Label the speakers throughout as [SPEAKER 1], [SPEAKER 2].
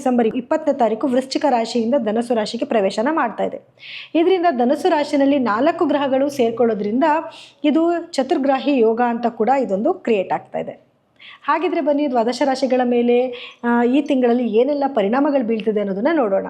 [SPEAKER 1] December ಇಪ್ಪತ್ತನೇ ತಾರೀಕು ವೃಶ್ಚಿಕ ರಾಶಿಯಿಂದ ಧನಸು ರಾಶಿಗೆ ಪ್ರವೇಶನ ಮಾಡ್ತಾ ಇದೆ. ಇದರಿಂದ ಧನಸು ರಾಶಿನಲ್ಲಿ ನಾಲ್ಕು ಗ್ರಹಗಳು ಸೇರ್ಕೊಳ್ಳೋದ್ರಿಂದ ಇದು ಚತುರ್ಗ್ರಾಹಿ ಯೋಗ ಅಂತ ಕೂಡ ಇದೊಂದು ಕ್ರಿಯೇಟ್ ಆಗ್ತಾ ಇದೆ. ಹಾಗಿದ್ರೆ ಬನ್ನಿ, ದ್ವಾದಶ ರಾಶಿಗಳ ಮೇಲೆ ಈ ತಿಂಗಳಲ್ಲಿ ಏನೆಲ್ಲ ಪರಿಣಾಮಗಳು ಬೀಳ್ತಿದೆ ಅನ್ನೋದನ್ನ ನೋಡೋಣ.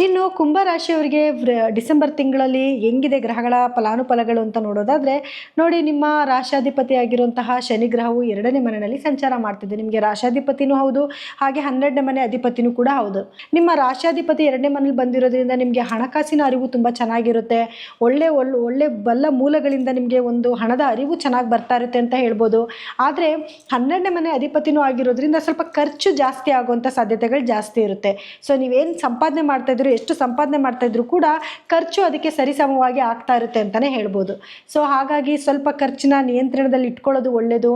[SPEAKER 1] ಇನ್ನು ಕುಂಭ ರಾಶಿಯವರಿಗೆ ವ್ರ- ಡಿಸೆಂಬರ್ ತಿಂಗಳಲ್ಲಿ ಹೆಂಗಿದೆ ಗ್ರಹಗಳ ಫಲಾನುಫಲಗಳು ಅಂತ ನೋಡೋದಾದ್ರೆ, ನೋಡಿ ನಿಮ್ಮ ರಾಶಾಧಿಪತಿ ಆಗಿರುವಂತಹ ಶನಿ ಗ್ರಹವು ಎರಡನೇ ಮನೆಯಲ್ಲಿ ಸಂಚಾರ ಮಾಡ್ತಿದೆ. ನಿಮಗೆ ರಾಶಾಧಿಪತಿನೂ ಹೌದು, ಹಾಗೆ ಹನ್ನೆರಡನೇ ಮನೆ ಅಧಿಪತಿನೂ ಕೂಡ ಹೌದು. ನಿಮ್ಮ ರಾಶಾಧಿಪತಿ ಎರಡನೇ ಮನೇಲಿ ಬಂದಿರೋದ್ರಿಂದ ನಿಮಗೆ ಹಣಕಾಸಿನ ಅರಿವು ತುಂಬ ಚೆನ್ನಾಗಿರುತ್ತೆ. ಒಳ್ಳೆ ಒಳ್ಳೆ ಒಳ್ಳೆ ಬಲ್ಲ ಮೂಲಗಳಿಂದ ನಿಮಗೆ ಒಂದು ಹಣದ ಅರಿವು ಚೆನ್ನಾಗಿ ಬರ್ತಾ ಇರುತ್ತೆ ಅಂತ ಹೇಳ್ಬೋದು. ಆದರೆ ಹನ್ನೆರಡನೇ ಮನೆ ಅಧಿಪತಿನೂ ಆಗಿರೋದ್ರಿಂದ ಸ್ವಲ್ಪ ಖರ್ಚು ಜಾಸ್ತಿ ಆಗುವಂಥ ಸಾಧ್ಯತೆಗಳು ಜಾಸ್ತಿ ಇರುತ್ತೆ. ಸೊ ನೀವೇನು ಸಂಪಾದನೆ ಮಾಡ್ತಾಯಿದ್ರು ಎಷ್ಟು ಸಂಪಾದನೆ ಮಾಡ್ತಾಯಿದ್ರು ಕೂಡ ಖರ್ಚು ಅದಕ್ಕೆ ಸರಿಸಮವಾಗಿ ಆಗ್ತಾ ಇರುತ್ತೆ ಅಂತಲೇ ಹೇಳ್ಬೋದು. ಸೊ ಹಾಗಾಗಿ ಸ್ವಲ್ಪ ಖರ್ಚಿನ ನಿಯಂತ್ರಣದಲ್ಲಿ ಇಟ್ಕೊಳ್ಳೋದು ಒಳ್ಳೆಯದು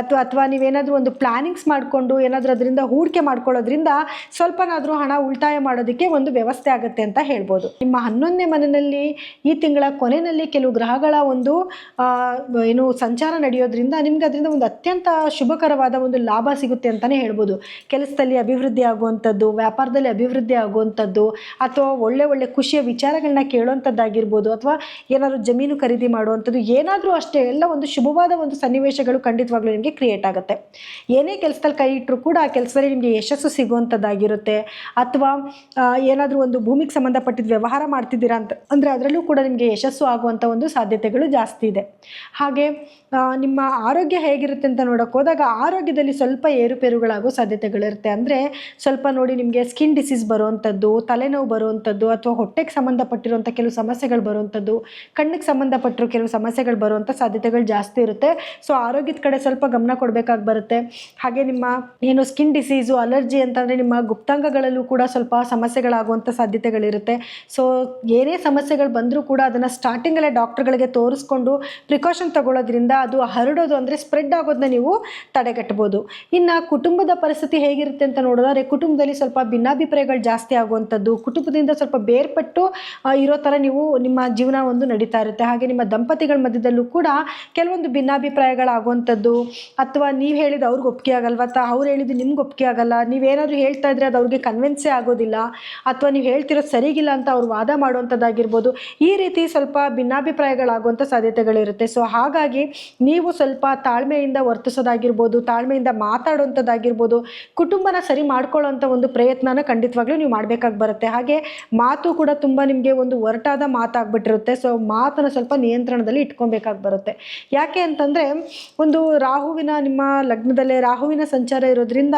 [SPEAKER 1] ಅಥವಾ ಅಥವಾ ನೀವೇನಾದರೂ ಒಂದು ಪ್ಲಾನಿಂಗ್ಸ್ ಮಾಡಿಕೊಂಡು ಏನಾದರೂ ಅದರಿಂದ ಹೂಡಿಕೆ ಮಾಡ್ಕೊಳ್ಳೋದ್ರಿಂದ ಸ್ವಲ್ಪನಾದರೂ ಹಣ ಉಳಿತಾಯ ಮಾಡೋದಕ್ಕೆ ಒಂದು ವ್ಯವಸ್ಥೆ ಆಗುತ್ತೆ ಅಂತ ಹೇಳ್ಬೋದು. ನಿಮ್ಮ ಹನ್ನೊಂದನೇ ಮನೆಯಲ್ಲಿ ಈ ತಿಂಗಳ ಕೊನೆಯಲ್ಲಿ ಕೆಲವು ಗ್ರಹಗಳ ಒಂದು ಏನು ಸಂಚಾರ ನಡೆಯೋದ್ರಿಂದ ನಿಮ್ಗೆ ಅದರಿಂದ ಒಂದು ಅತ್ಯಂತ ಶುಭಕರವಾದ ಒಂದು ಲಾಭ ಸಿಗುತ್ತೆ ಅಂತಲೇ ಹೇಳ್ಬೋದು. ಕೆಲಸದಲ್ಲಿ ಅಭಿವೃದ್ಧಿ ಆಗುವಂಥದ್ದು, ವ್ಯಾಪಾರದಲ್ಲಿ ಅಭಿವೃದ್ಧಿ ಆಗುವಂಥದ್ದು, ಅಥವಾ ಒಳ್ಳೆ ಒಳ್ಳೆ ಖುಷಿಯ ವಿಚಾರಗಳನ್ನ ಕೇಳುವಂಥದ್ದಾಗಿರ್ಬೋದು, ಅಥವಾ ಏನಾದರೂ ಜಮೀನು ಖರೀದಿ ಮಾಡುವಂಥದ್ದು, ಏನಾದರೂ ಅಷ್ಟೇ, ಎಲ್ಲ ಒಂದು ಶುಭವಾದ ಒಂದು ಸನ್ನಿವೇಶಗಳು ಖಂಡಿತವಾಗ್ಲೂ ನಿಮಗೆ ಕ್ರಿಯೇಟ್ ಆಗುತ್ತೆ. ಏನೇ ಕೆಲಸದಲ್ಲಿ ಕೈ ಇಟ್ಟರು ಕೂಡ ಆ ಕೆಲಸದಲ್ಲಿ ನಿಮಗೆ ಯಶಸ್ಸು ಸಿಗುವಂಥದ್ದಾಗಿರುತ್ತೆ. ಅಥವಾ ಏನಾದರೂ ಒಂದು ಭೂಮಿಗೆ ಸಂಬಂಧಪಟ್ಟಿದ್ದು ವ್ಯವಹಾರ ಮಾಡ್ತಿದ್ದೀರಾ ಅಂತ, ಅಂದರೆ ಅದರಲ್ಲೂ ಕೂಡ ನಿಮಗೆ ಯಶಸ್ಸು ಆಗುವಂಥ ಒಂದು ಸಾಧ್ಯತೆಗಳು ಜಾಸ್ತಿ ಇದೆ. ಹಾಗೆ ನಿಮ್ಮ ಆರೋಗ್ಯ ಹೇಗಿರುತ್ತೆ ಅಂತ ನೋಡೋಕೆ ಹೋದಾಗ ಆರೋಗ್ಯದಲ್ಲಿ ಸ್ವಲ್ಪ ಏರುಪೇರುಗಳಾಗೋ ಸಾಧ್ಯತೆಗಳಿರುತ್ತೆ. ಅಂದರೆ ಸ್ವಲ್ಪ ನೋಡಿ ನಿಮಗೆ ಸ್ಕಿನ್ ಡಿಸೀಸ್ ಬರುವಂಥದ್ದು, ತಲೆನೋವು ಬರುವಂಥದ್ದು, ಅಥವಾ ಹೊಟ್ಟೆಗೆ ಸಂಬಂಧಪಟ್ಟಿರುವಂಥ ಕೆಲವು ಸಮಸ್ಯೆಗಳು ಬರುವಂಥದ್ದು, ಕಣ್ಣಿಗೆ ಸಂಬಂಧಪಟ್ಟಿರೋ ಕೆಲವು ಸಮಸ್ಯೆಗಳು ಬರುವಂಥ ಸಾಧ್ಯತೆಗಳು ಜಾಸ್ತಿ ಇರುತ್ತೆ. ಸೊ ಆರೋಗ್ಯದ ಕಡೆ ಸ್ವಲ್ಪ ಗಮನ ಕೊಡಬೇಕಾಗಿ ಬರುತ್ತೆ. ಹಾಗೆ ನಿಮ್ಮ ಏನು ಸ್ಕಿನ್ ಡಿಸೀಸು ಅಲರ್ಜಿ ಅಂತಂದರೆ ನಿಮ್ಮ ಗುಪ್ತಾಂಗಗಳಲ್ಲೂ ಕೂಡ ಸ್ವಲ್ಪ ಸಮಸ್ಯೆಗಳಾಗುವಂಥ ಸಾಧ್ಯತೆಗಳಿರುತ್ತೆ. ಸೊ ಏನೇ ಸಮಸ್ಯೆಗಳು ಬಂದರೂ ಕೂಡ ಅದನ್ನು ಸ್ಟಾರ್ಟಿಂಗಲ್ಲೇ ಡಾಕ್ಟರ್ಗಳಿಗೆ ತೋರಿಸ್ಕೊಂಡು ಪ್ರಿಕಾಷನ್ ತಗೊಳ್ಳೋದ್ರಿಂದ ಅದು ಹರಡೋದು ಅಂದರೆ ಸ್ಪ್ರೆಡ್ ಆಗೋದನ್ನ ನೀವು ತಡೆಗಟ್ಟಬೋದು ಇನ್ನು ಕುಟುಂಬದ ಪರಿಸ್ಥಿತಿ ಹೇಗಿರುತ್ತೆ ಅಂತ ನೋಡೋದಾದ್ರೆ ಕುಟುಂಬದಲ್ಲಿ ಸ್ವಲ್ಪ ಭಿನ್ನಾಭಿಪ್ರಾಯಗಳು ಜಾಸ್ತಿ ಆಗುವಂಥದ್ದು, ಕುಟುಂಬದಿಂದ ಸ್ವಲ್ಪ ಬೇರ್ಪಟ್ಟು ಇರೋ ಥರ ನೀವು ನಿಮ್ಮ ಜೀವನ ಒಂದು ನಡೀತಾ ಇರುತ್ತೆ. ಹಾಗೆ ನಿಮ್ಮ ದಂಪತಿಗಳ ಮಧ್ಯದಲ್ಲೂ ಕೂಡ ಕೆಲವೊಂದು ಭಿನ್ನಾಭಿಪ್ರಾಯಗಳಾಗುವಂಥದ್ದು. ಅಥವಾ ನೀವು ಹೇಳಿದ ಅವ್ರಿಗೆ ಒಪ್ಪಿಗೆ ಆಗಲ್ವ? ಅಥವಾ ಅವ್ರು ಹೇಳಿದ್ದು ನಿಮ್ಗೆ ಒಪ್ಪಿಗೆ ಆಗಲ್ಲ? ನೀವೇನಾದರೂ ಹೇಳ್ತಾ ಇದ್ರೆ ಅದು ಅವ್ರಿಗೆ ಕನ್ವಿನ್ಸೇ ಆಗೋದಿಲ್ಲ. ಅಥವಾ ನೀವು ಹೇಳ್ತಿರೋದು ಸರಿಗಿಲ್ಲ ಅಂತ ಅವ್ರು ವಾದ ಮಾಡುವಂಥದ್ದಾಗಿರ್ಬೋದು. ಈ ರೀತಿ ಸ್ವಲ್ಪ ಭಿನ್ನಾಭಿಪ್ರಾಯಗಳಾಗುವಂಥ ಸಾಧ್ಯತೆಗಳಿರುತ್ತೆ. ಸೊ, ಹಾಗಾಗಿ ನೀವು ಸ್ವಲ್ಪ ತಾಳ್ಮೆಯಿಂದ ವರ್ತಿಸೋದಾಗಿರ್ಬೋದು ತಾಳ್ಮೆಯಿಂದ ಮಾತಾಡುವಂಥದ್ದಾಗಿರ್ಬೋದು, ಕುಟುಂಬನ ಸರಿ ಮಾಡ್ಕೊಳ್ಳೋಂಥ ಒಂದು ಪ್ರಯತ್ನನ ಖಂಡಿತವಾಗ್ಲೂ ನೀವು ಮಾಡಬೇಕಾಗಿ ಬರುತ್ತೆ. ಹಾಗೆ ಮಾತು ಕೂಡ ತುಂಬ ನಿಮಗೆ ಒಂದು ಒರಟಾದ ಮಾತಾಗ್ಬಿಟ್ಟಿರುತ್ತೆ. ಸೊ, ಮಾತನ್ನು ಸ್ವಲ್ಪ ನಿಯಂತ್ರಣದಲ್ಲಿ ಇಟ್ಕೊಬೇಕಾಗಿ ಬರುತ್ತೆ. ಯಾಕೆ ಅಂತಂದರೆ, ಒಂದು ರಾಹುವಿನ ನಿಮ್ಮ ಲಗ್ನದಲ್ಲೇ ರಾಹುವಿನ ಸಂಚಾರ ಇರೋದ್ರಿಂದ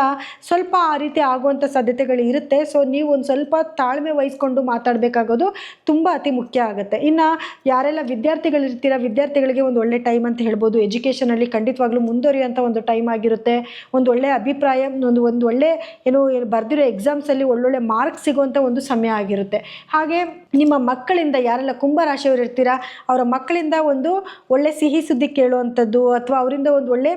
[SPEAKER 1] ಸ್ವಲ್ಪ ಆ ರೀತಿ ಆಗುವಂಥ ಸಾಧ್ಯತೆಗಳು ಇರುತ್ತೆ. ಸೊ, ನೀವು ಒಂದು ಸ್ವಲ್ಪ ತಾಳ್ಮೆ ವಹಿಸ್ಕೊಂಡು ಮಾತಾಡಬೇಕಾಗೋದು ತುಂಬ ಅತಿ ಮುಖ್ಯ ಆಗುತ್ತೆ. ಇನ್ನು ಯಾರೆಲ್ಲ ವಿದ್ಯಾರ್ಥಿಗಳಿರ್ತೀರ, ವಿದ್ಯಾರ್ಥಿಗಳಿಗೆ ಒಂದು ಒಳ್ಳೆ ಟೈಮ್ ಅಂತ ಹೇಳ್ಬೋದು. ಎಜುಕೇಷನಲ್ಲಿ ಖಂಡಿತವಾಗ್ಲೂ ಮುಂದುವರಿಯುವಂಥ ಒಂದು ಟೈಮ್ ಆಗಿರುತ್ತೆ. ಒಂದು ಒಳ್ಳೆಯ ಅಭಿಪ್ರಾಯ, ಒಂದು ಒಂದು ಒಳ್ಳೆ ಏನು ಬರೆದಿರೋ ಎಕ್ಸಾಮ್ಸಲ್ಲಿ ಒಳ್ಳೊಳ್ಳೆ ಮಾರ್ಕ್ಸ್ ಸಿಗುವಂಥ ಒಂದು ಸಮಯ ಆಗಿರುತ್ತೆ. ಹಾಗೆ ನಿಮ್ಮ ಮಕ್ಕಳಿಂದ ಯಾರೆಲ್ಲ ಕುಂಭ ರಾಶಿಯವರು ಇರ್ತೀರಾ, ಅವರ ಮಕ್ಕಳಿಂದ ಒಂದು ಒಳ್ಳೆ ಸಿಹಿ ಸುದ್ದಿ ಕೇಳುವಂಥದ್ದು ಅಥವಾ ಅವರಿಂದ ಒಂದು ಒಳ್ಳೆ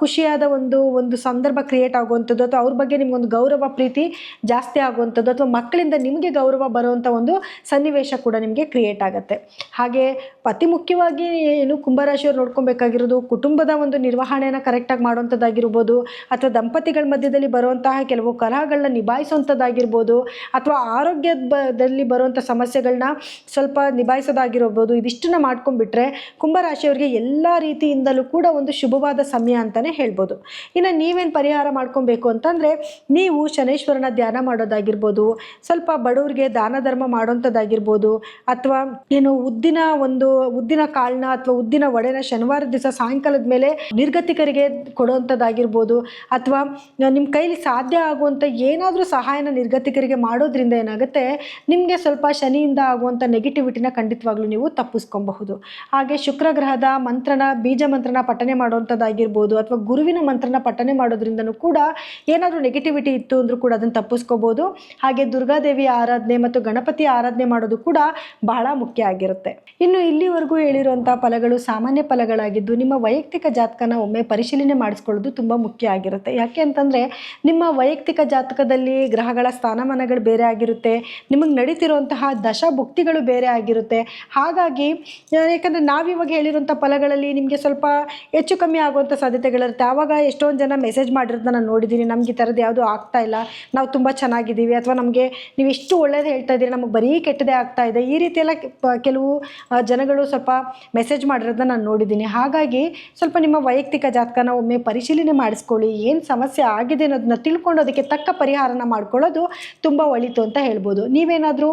[SPEAKER 1] ಖುಷಿಯಾದ ಒಂದು ಒಂದು ಸಂದರ್ಭ ಕ್ರಿಯೇಟ್ ಆಗುವಂಥದ್ದು ಅಥವಾ ಅವ್ರ ಬಗ್ಗೆ ನಿಮ್ಗೊಂದು ಗೌರವ, ಪ್ರೀತಿ ಜಾಸ್ತಿ ಆಗುವಂಥದ್ದು ಅಥವಾ ಮಕ್ಕಳಿಂದ ನಿಮಗೆ ಗೌರವ ಬರುವಂಥ ಒಂದು ಸನ್ನಿವೇಶ ಕೂಡ ನಿಮಗೆ ಕ್ರಿಯೇಟ್ ಆಗುತ್ತೆ. ಹಾಗೆ ಅತಿ ಮುಖ್ಯವಾಗಿ ಏನು ಕುಂಭರಾಶಿಯವ್ರು ನೋಡ್ಕೊಬೇಕಾಗಿರೋದು ಕುಟುಂಬದ ಒಂದು ನಿರ್ವಹಣೆಯನ್ನು ಕರೆಕ್ಟಾಗಿ ಮಾಡುವಂಥ ಮಾಡುವಂಥದ್ದಾಗಿರ್ಬೋದು ಅಥವಾ ದಂಪತಿಗಳ ಮಧ್ಯದಲ್ಲಿ ಬರುವಂತಹ ಕೆಲವು ಕಲಹಗಳನ್ನ ನಿಭಾಯಿಸುವಂಥದ್ದಾಗಿರ್ಬೋದು ಅಥವಾ ಆರೋಗ್ಯದಲ್ಲಿ ಬರುವಂಥ ಸಮಸ್ಯೆಗಳನ್ನ ಸ್ವಲ್ಪ ನಿಭಾಯಿಸೋದಾಗಿರ್ಬೋದು, ಇದಿಷ್ಟನ್ನ ಮಾಡ್ಕೊಂಡ್ಬಿಟ್ರೆ ಕುಂಭರಾಶಿಯವರಿಗೆ ಎಲ್ಲ ರೀತಿಯಿಂದಲೂ ಕೂಡ ಒಂದು ಶುಭವಾದ ಸಮಯ ಅಂತಲೇ ಹೇಳ್ಬೋದು. ಇನ್ನು ನೀವೇನು ಪರಿಹಾರ ಮಾಡ್ಕೊಬೇಕು ಅಂತಂದರೆ, ನೀವು ಶನೇಶ್ವರನ ಧ್ಯಾನ ಮಾಡೋದಾಗಿರ್ಬೋದು, ಸ್ವಲ್ಪ ಬಡವರಿಗೆ ದಾನ ಧರ್ಮ ಮಾಡೋಂಥದ್ದಾಗಿರ್ಬೋದು ಅಥವಾ ಏನು ಉದ್ದಿನ ಒಂದು ಉದ್ದಿನ ಕಾಳನ್ನ ಅಥವಾ ಉದ್ದಿನ ಒಡೆನ ಶನಿವಾರ ದಿವಸ ಸಾಯಂಕಾಲದ ಮೇಲೆ ನಿರ್ಗತಿಕರಿಗೆ ಕೊಡುವಂಥದ್ದಾಗಿರ್ಬೋದು ಅಥವಾ ನಿಮ್ಮ ಕೈಲಿ ಸಾಧ್ಯ ಆಗುವಂಥ ಏನಾದರೂ ಸಹಾಯನ ನಿರ್ಗತಿಕರಿಗೆ ಮಾಡೋದ್ರಿಂದ ಏನಾಗುತ್ತೆ? ನಿಮಗೆ ಸ್ವಲ್ಪ ಶನಿಯಿಂದ ಆಗುವಂಥ ನೆಗೆಟಿವಿಟಿನ ಖಂಡಿತವಾಗ್ಲೂ ನೀವು ತಪ್ಪಿಸ್ಕೊಬಹುದು. ಹಾಗೆ ಶುಕ್ರ ಗ್ರಹದ ಮಂತ್ರನ, ಬೀಜ ಮಂತ್ರನ ಪಠನೆ ಮಾಡುವಂಥದ್ದಾಗಿರ್ಬೋದು ಅಥವಾ ಗುರುವಿನ ಮಂತ್ರನ ಪಠನೆ ಮಾಡೋದ್ರಿಂದನೂ ಕೂಡ ಏನಾದರೂ ನೆಗೆಟಿವಿಟಿ ಇತ್ತು ಅಂದರೂ ಕೂಡ ಅದನ್ನು ತಪ್ಪಿಸ್ಕೋಬೋದು ಹಾಗೆ ದುರ್ಗಾದೇವಿ ಆರಾಧನೆ ಮತ್ತು ಗಣಪತಿ ಆರಾಧನೆ ಮಾಡೋದು ಕೂಡ ಬಹಳ ಮುಖ್ಯ ಆಗಿರುತ್ತೆ. ಇನ್ನು ಇಲ್ಲಿವರೆಗೂ ಹೇಳಿರುವಂಥ ಫಲಗಳು ಸಾಮಾನ್ಯ ಫಲಗಳಾಗಿದ್ದು ನಿಮ್ಮ ವೈಯಕ್ತಿಕ ಜಾತಕನ ಒಮ್ಮೆ ಪರಿಶೀಲನೆ ಮಾಡಿಸ್ಕೊಳ್ಳೋದು ತುಂಬ ಮುಖ್ಯ ಆಗಿರುತ್ತೆ. ಯಾಕೆ ಅಂತಂದರೆ ನಿಮ್ಮ ವೈಯಕ್ತಿಕ ಜಾತಕದಲ್ಲಿ ಗ್ರಹಗಳ ಸ್ಥಾನಮಾನಗಳು ಬೇರೆ ಆಗಿರುತ್ತೆ, ನಿಮಗೆ ನಡೀತಿರುವಂತಹ ದಶ ಭುಕ್ತಿಗಳು ಬೇರೆ ಆಗಿರುತ್ತೆ. ಹಾಗಾಗಿ ಯಾಕಂದರೆ ನಾವಿವಾಗ ಹೇಳಿರುವಂಥ ಫಲಗಳಲ್ಲಿ ನಿಮಗೆ ಸ್ವಲ್ಪ ಹೆಚ್ಚು ಕಮ್ಮಿ ಆಗುವಂಥ ಸಾಧ್ಯತೆಗಳಿರುತ್ತೆ. ಆವಾಗ ಎಷ್ಟೊಂದು ಜನ ಮೆಸೇಜ್ ಮಾಡಿರೋದನ್ನ ನಾನು ನೋಡಿದ್ದೀನಿ ನಮ್ಗೆ ಈ ಥರದ್ದು ಯಾವುದೂ ಆಗ್ತಾ ಇಲ್ಲ, ನಾವು ತುಂಬ ಚೆನ್ನಾಗಿದ್ದೀವಿ, ಅಥವಾ ನಮಗೆ ನೀವು ಎಷ್ಟು ಒಳ್ಳೇದು ಹೇಳ್ತಾ ಇದ್ದೀರಿ, ನಮಗೆ ಬರೀ ಕೆಟ್ಟದೇ ಆಗ್ತಾ ಇದೆ. ಈ ರೀತಿಯೆಲ್ಲ ಕೆಲವು ಜನಗಳು ಸ್ವಲ್ಪ ಮೆಸೇಜ್ ಮಾಡಿರೋದನ್ನ ನಾನು ನೋಡಿದ್ದೀನಿ ಹಾಗಾಗಿ ಸ್ವಲ್ಪ ನಿಮ್ಮ ವೈಯಕ್ತಿಕ ಜಾತಕನ ಒಮ್ಮೆ ಪರಿಶೀಲನೆ ಮಾಡಿಸ್ಕೊಳ್ಳಿ, ಏನು ಸಮಸ್ಯೆ ಆಗಿದೆ ಅನ್ನೋದನ್ನ ತಿಳ್ಕೊಂಡು ಅದಕ್ಕೆ ತಕ್ಕ ಪರಿಹಾರನ ಮಾಡ್ಕೊಳ್ಳೋದು ತುಂಬ ಒಳಿತು ಅಂತ ಹೇಳ್ಬೋದು. ನೀವೇನಾದರೂ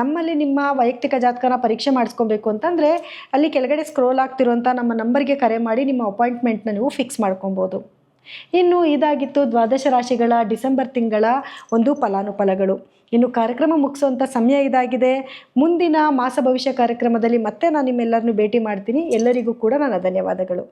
[SPEAKER 1] ನಮ್ಮಲ್ಲಿ ನಿಮ್ಮ ವೈಯಕ್ತಿಕ ಜಾತಕನ ಪರೀಕ್ಷೆ ಮಾಡಿಸ್ಕೊಬೇಕು ಅಂತಂದರೆ ಅಲ್ಲಿ ಕೆಳಗಡೆ ಸ್ಕ್ರೋಲ್ ಆಗ್ತಿರುವಂಥ ನಮ್ಮ ನಂಬರ್ಗೆ ಕರೆ ಮಾಡಿ ನಿಮ್ಮ ಅಪಾಯಿಂಟ್ಮೆಂಟ್ನ ನೀವು ಫಿಕ್ಸ್ ಮಾಡ್ಕೊಬೋದು. ಇನ್ನು ಇದಾಗಿತ್ತು ದ್ವಾದಶ ರಾಶಿಗಳ ಡಿಸೆಂಬರ್ ತಿಂಗಳ ಒಂದು ಫಲಾನುಫಲಗಳು. ಇನ್ನು ಕಾರ್ಯಕ್ರಮ ಮುಗಿಸುವಂಥ ಸಮಯ ಇದಾಗಿದೆ. ಮುಂದಿನ ಮಾಸ ಭವಿಷ್ಯ ಕಾರ್ಯಕ್ರಮದಲ್ಲಿ ಮತ್ತೆ ನಾನು ನಿಮ್ಮೆಲ್ಲರನ್ನೂ ಭೇಟಿ ಮಾಡ್ತೀನಿ. ಎಲ್ಲರಿಗೂ ಕೂಡ ನನ್ನ ಧನ್ಯವಾದಗಳು.